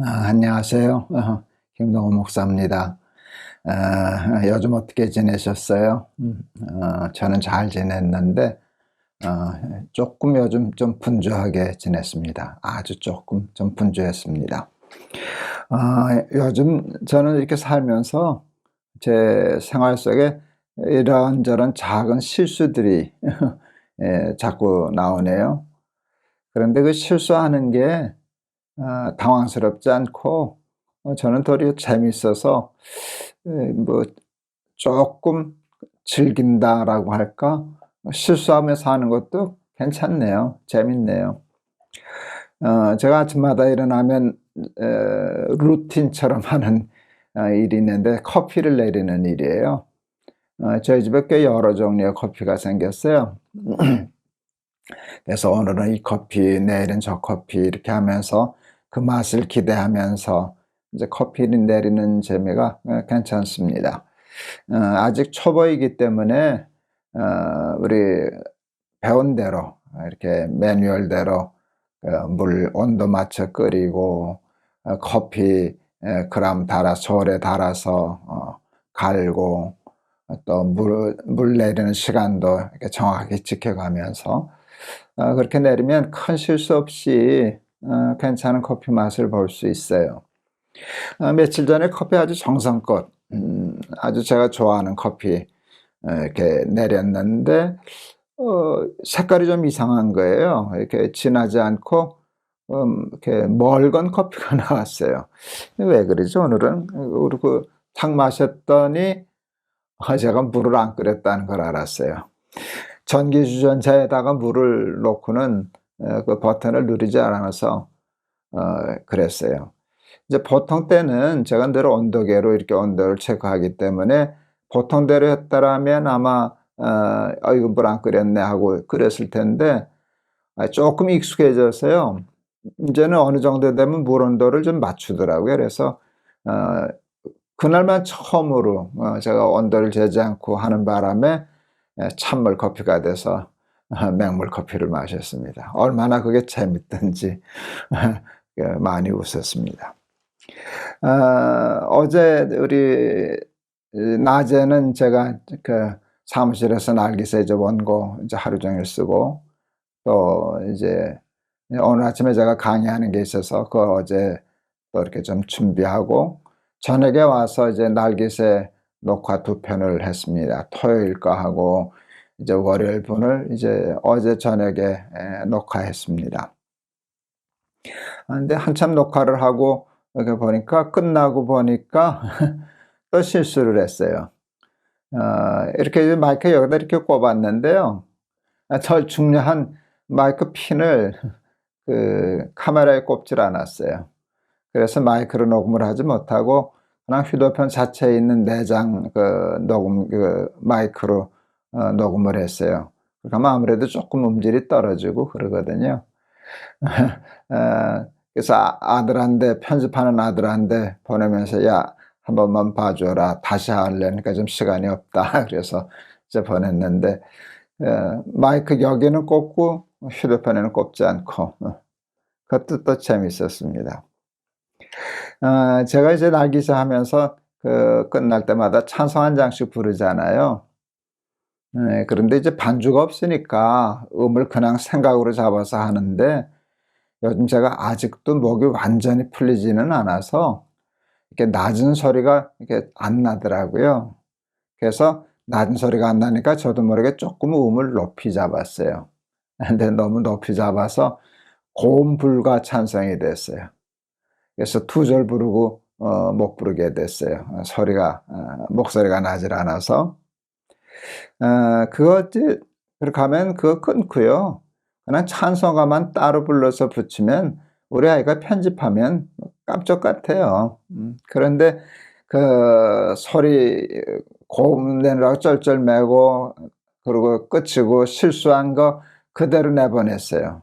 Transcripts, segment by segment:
아, 안녕하세요. 어, 김동호 목사입니다. 아, 요즘 어떻게 지내셨어요? 음, 어, 저는 잘 지냈는데 어, 조금 요즘 좀 분주하게 지냈습니다. 아주 조금 좀 분주했습니다. 아, 요즘 저는 이렇게 살면서 제 생활 속에 이런저런 작은 실수들이 예, 자꾸 나오네요. 그런데 그 실수하는 게 아, 당황스럽지 않고 어, 저는 도리어 에, 뭐 조금 즐긴다라고 할까? 실수하면서 하는 것도 괜찮네요. 재밌네요. 어, 제가 아침마다 일어나면 에, 루틴처럼 하는 어, 일이 있는데 커피를 내리는 일이에요. 어, 저희 집에 꽤 여러 종류의 커피가 생겼어요. 그래서 오늘은 이 커피 내일은 저 커피 이렇게 하면서 그 맛을 기대하면서 이제 커피를 내리는 재미가 어, 괜찮습니다. 어, 아직 초보이기 때문에 어, 우리 배운 대로 이렇게 매뉴얼대로 어, 물 온도 맞춰 끓이고 어, 커피 에, 그람 달아 솔에 달아서 어, 갈고 또물물 내리는 시간도 이렇게 정확히 지켜가면서 어, 그렇게 내리면 큰 실수 없이 어, 괜찮은 커피 맛을 볼 수 있어요. 어, 며칠 전에 커피 아주 정성껏 음, 아주 제가 좋아하는 커피 어, 이렇게 내렸는데 어, 색깔이 좀 이상한 거예요. 이렇게 진하지 않고 음, 이렇게 멀건 커피가 나왔어요. 왜 그러지 오늘은? 그리고 탁 마셨더니 아, 제가 물을 안 끓였다는 걸 알았어요. 전기 주전자에다가 물을 놓고는 어, 그 버튼을 누르지 않아서 어, 그랬어요. 이제 보통 때는 제가 늘 온도계로 이렇게 온도를 체크하기 때문에 보통대로 했다라면 아마 어, 어 이거 물 안 끓였네 하고 끓였을 텐데 아, 조금 익숙해져서요. 이제는 어느 정도 되면 물 온도를 좀 맞추더라고요. 그래서 어, 그날만 처음으로 어, 제가 온도를 재지 않고 하는 바람에 찬물 커피가 돼서 맹물 커피를 마셨습니다. 얼마나 그게 재밌던지 그 많이 웃었습니다. 어, 제 우리 낮에는 제가 그 사무실에서 날개새 원고 이제 하루 종일 쓰고 또 이제 오늘 아침에 제가 강의하는 게 있어서 그 어제 또 이렇게 좀 준비하고 저녁에 와서 이제 날개새 녹화 두 편을 했습니다. 토요일 거 하고 이제 월요일 분을 이제 어제 저녁에 녹화했습니다. 근데 한참 녹화를 하고 이렇게 보니까 끝나고 보니까 또 실수를 했어요. 어, 이렇게 마이크 여기다 이렇게 꼽았는데요. 저 중요한 마이크 핀을 그 카메라에 꼽질 않았어요. 그래서 마이크로 녹음을 하지 못하고 그냥 휴대폰 자체에 있는 내장 그 녹음 그 마이크로 어, 녹음을 했어요. 그러면 아무래도 조금 음질이 떨어지고 그러거든요. 어, 그래서 아, 아들한테 편집하는 아들한테 보내면서 야 한 번만 봐줘라 다시 하려니까 좀 시간이 없다 그래서 이제 보냈는데 어, 마이크 여기는 꼽고 휴대폰에는 꼽지 않고 어, 그것도 또 재밌었습니다. 어, 제가 이제 날기사 하면서 그 끝날 때마다 찬송 한 장씩 부르잖아요. 네, 그런데 이제 반주가 없으니까 음을 그냥 생각으로 잡아서 하는데 요즘 제가 아직도 목이 완전히 풀리지는 않아서 이렇게 낮은 소리가 이렇게 안 나더라고요. 그래서 낮은 소리가 안 나니까 저도 모르게 조금 음을 높이 잡았어요. 근데 너무 높이 잡아서 고음 불가 찬성이 됐어요. 그래서 두 절 부르고 어, 못 부르게 됐어요. 소리가 어, 목소리가 나질 않아서 어, 그렇게 하면 그거 끊고요. 그냥 찬송가만 따로 불러서 붙이면 우리 아이가 편집하면 깜짝 같아요. 음, 그런데 그 소리 고음 내느라고 쩔쩔매고 그리고 끝이고 실수한 거 그대로 내보냈어요.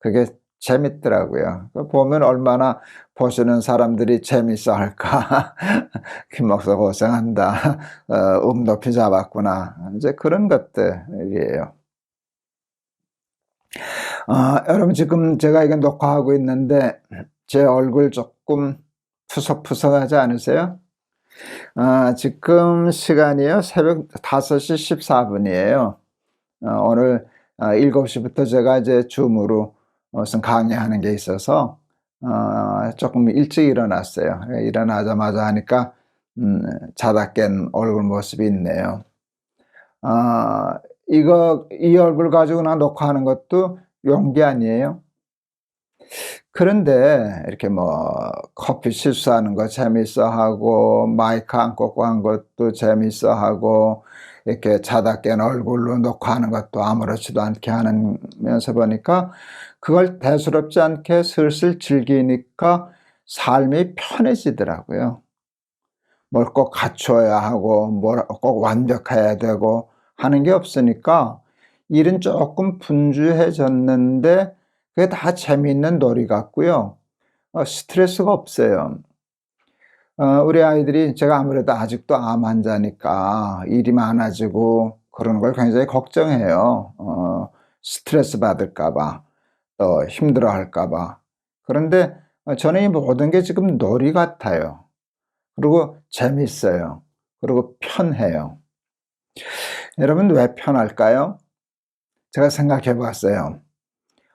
그게 재밌더라고요. 보면 얼마나 보시는 사람들이 재밌어 할까. 김 목사 고생한다. 어, 음 높이 잡았구나. 이제 그런 것들이에요. 어, 여러분 지금 제가 이게 녹화하고 있는데 제 얼굴 조금 푸석푸석하지 않으세요? 아, 지금 시간이요. 새벽 5시 14분이에요. 어, 오늘 아, 7시부터 제가 이제 줌으로 무슨 강의하는 게 있어서 어, 조금 일찍 일어났어요. 일어나자마자 하니까 음, 자다 깬 얼굴 모습이 있네요. 아, 이거 이 얼굴 가지고 나 녹화하는 것도 용기 아니에요? 그런데 이렇게 뭐 커피 실수하는 거 재밌어 하고 마이크 안 꽂고 한 것도 재밌어 하고 이렇게 자다 깬 얼굴로 녹화하는 것도 아무렇지도 않게 하면서 보니까 그걸 대수롭지 않게 슬슬 즐기니까 삶이 편해지더라고요. 뭘 꼭 갖춰야 하고 뭘 꼭 완벽해야 되고 하는 게 없으니까 일은 조금 분주해졌는데 그게 다 재미있는 놀이 같고요. 어, 스트레스가 없어요. 어, 우리 아이들이 제가 아무래도 아직도 암 환자니까 일이 많아지고 그런 걸 굉장히 걱정해요. 어, 스트레스 받을까봐, 또 힘들어 할까봐. 그런데 저는 이 모든 게 지금 놀이 같아요. 그리고 재밌어요. 그리고 편해요. 여러분 왜 편할까요? 제가 생각해 봤어요.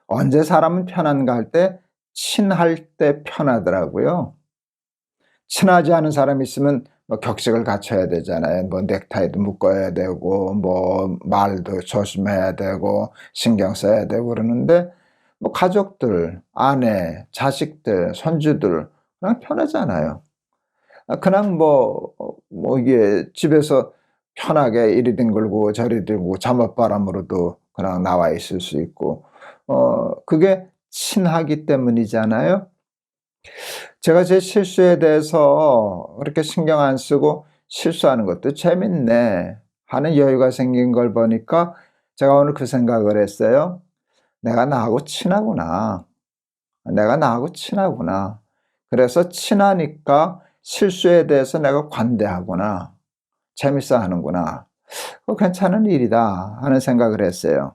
언제 사람은 편한가 할 때 친할 때 편하더라고요. 친하지 않은 사람이 있으면 뭐 격식을 갖춰야 되잖아요. 뭐 넥타이도 묶어야 되고 뭐 말도 조심해야 되고 신경 써야 되고 그러는데 뭐 가족들, 아내, 자식들, 손주들 그냥 편하잖아요. 아, 그냥 뭐, 뭐 이게 집에서 편하게 이리 뒹굴고 저리 들고 잠옷바람으로도 그냥 나와 있을 수 있고 어 그게 친하기 때문이잖아요. 제가 제 실수에 대해서 그렇게 신경 안 쓰고 실수하는 것도 재밌네 하는 여유가 생긴 걸 보니까 제가 오늘 그 생각을 했어요. 내가 나하고 친하구나. 내가 나하고 친하구나. 그래서 친하니까 실수에 대해서 내가 관대하구나. 재밌어 하는구나. 괜찮은 일이다 하는 생각을 했어요.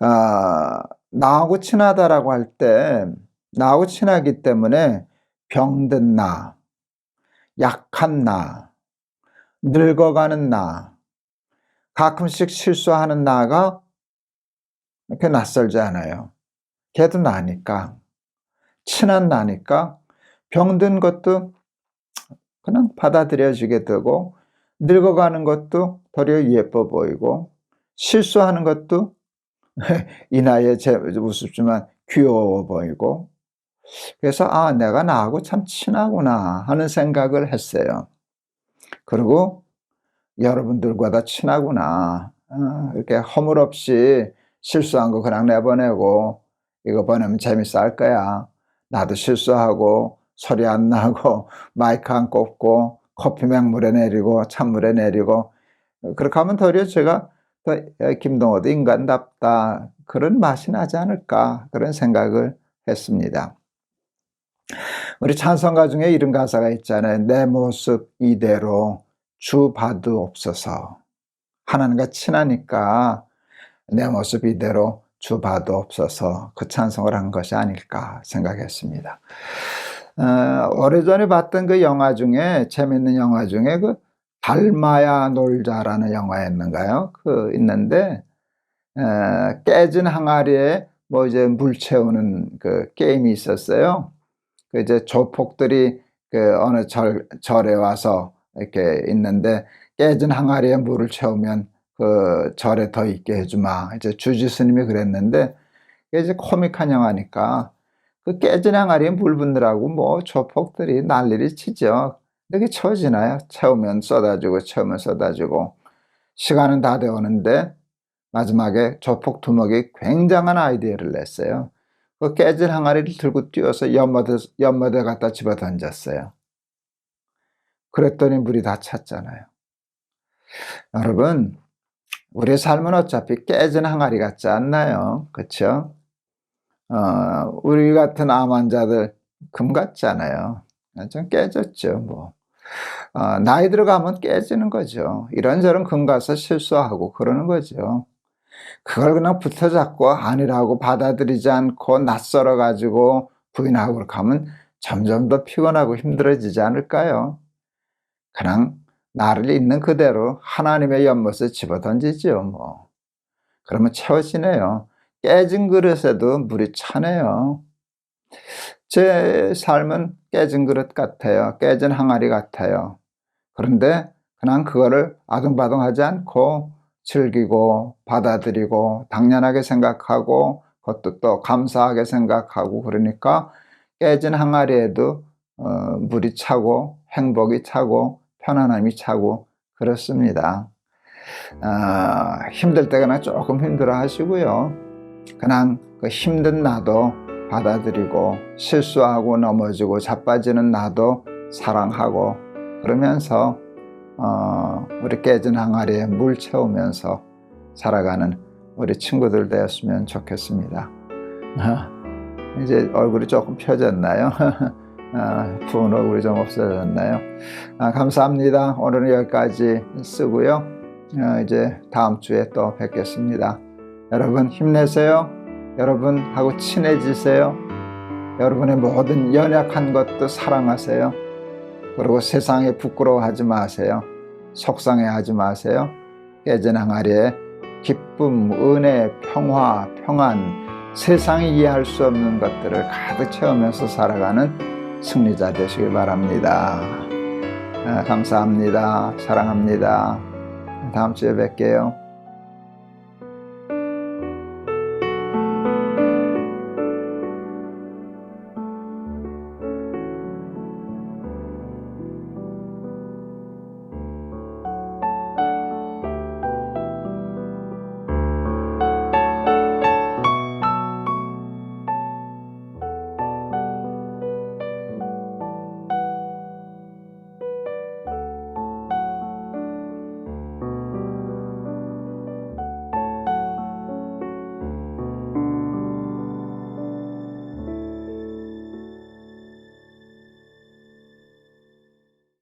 아, 나하고 친하다라고 할 때, 나하고 친하기 때문에 병든 나, 약한 나, 늙어가는 나, 가끔씩 실수하는 나가 이렇게 낯설지 않아요. 걔도 나니까. 친한 나니까 병든 것도 그냥 받아들여지게 되고 늙어가는 것도 도리어 예뻐 보이고 실수하는 것도 이 나이에 제 우습지만 귀여워 보이고 그래서 아 내가 나하고 참 친하구나 하는 생각을 했어요. 그리고 여러분들과 다 친하구나 어, 이렇게 허물없이 실수한 거 그냥 내보내고 이거 보내면 재밌어 할 거야. 나도 실수하고 소리 안 나고 마이크 안 꼽고 커피 맹 물에 내리고 찬물에 내리고 그렇게 하면 도리어 제가 김동호도 인간답다 그런 맛이 나지 않을까 그런 생각을 했습니다. 우리 찬송가 중에 이런 가사가 있잖아요. 내 모습 이대로 주 봐도없어서 하나님과 친하니까 내 모습 이대로 주 봐도없어서 그 찬송을 한 것이 아닐까 생각했습니다. 어, 오래전에 봤던 그 영화 중에 재밌는 영화 중에 그 닮아야 놀자라는 영화였는가요? 그 있는데 어, 깨진 항아리에 뭐 이제 물 채우는 그 게임이 있었어요. 그 이제 조폭들이 그 어느 절 절에 와서 이렇게 있는데 깨진 항아리에 물을 채우면 그 절에 더 있게 해주마. 이제 주지 스님이 그랬는데 이제 코믹한 영화니까 그 깨진 항아리에 물 붓느라고 뭐 조폭들이 난리를 치죠. 이렇게 채워지나요? 채우면 쏟아지고 채우면 쏟아지고 시간은 다 되었는데 마지막에 조폭 두목이 굉장한 아이디어를 냈어요. 그 깨진 항아리를 들고 뛰어서 연못에, 연못에 갖다 집어 던졌어요. 그랬더니 물이 다 찼잖아요. 여러분, 우리 삶은 어차피 깨진 항아리 같지 않나요? 그렇죠? 어, 우리 같은 암 환자들 금 같잖아요. 좀 깨졌죠, 뭐. 어, 나이 들어가면 깨지는 거죠. 이런저런 금 가서 실수하고 그러는 거죠. 그걸 그냥 붙어잡고 아니라고 받아들이지 않고 낯설어 가지고 부인하고 하면 점점 더 피곤하고 힘들어지지 않을까요? 그냥 나를 있는 그대로 하나님의 연못에 집어던지지요, 뭐. 그러면 채워지네요. 깨진 그릇에도 물이 차네요. 제 삶은 깨진 그릇 같아요. 깨진 항아리 같아요. 그런데 그냥 그거를 아둥바둥하지 않고 즐기고 받아들이고 당연하게 생각하고 그것도 또 감사하게 생각하고 그러니까 깨진 항아리에도 어, 물이 차고 행복이 차고 편안함이 차고 그렇습니다. 아, 힘들 때가 조금 힘들어 하시고요. 그냥 그 힘든 나도 받아들이고 실수하고 넘어지고 자빠지는 나도 사랑하고 그러면서 어, 우리 깨진 항아리에 물 채우면서 살아가는 우리 친구들 되었으면 좋겠습니다. 아, 이제 얼굴이 조금 펴졌나요? 아, 부은 얼굴이 좀 없어졌나요? 아, 감사합니다. 오늘은 여기까지 쓰고요. 어, 이제 다음 주에 또 뵙겠습니다. 여러분 힘내세요. 여러분하고 친해지세요. 여러분의 모든 연약한 것도 사랑하세요. 그리고 세상에 부끄러워하지 마세요. 속상해하지 마세요. 깨진 항아리에 기쁨, 은혜, 평화, 평안, 세상이 이해할 수 없는 것들을 가득 채우면서 살아가는 승리자 되시길 바랍니다. 아, 감사합니다. 사랑합니다. 다음 주에 뵐게요.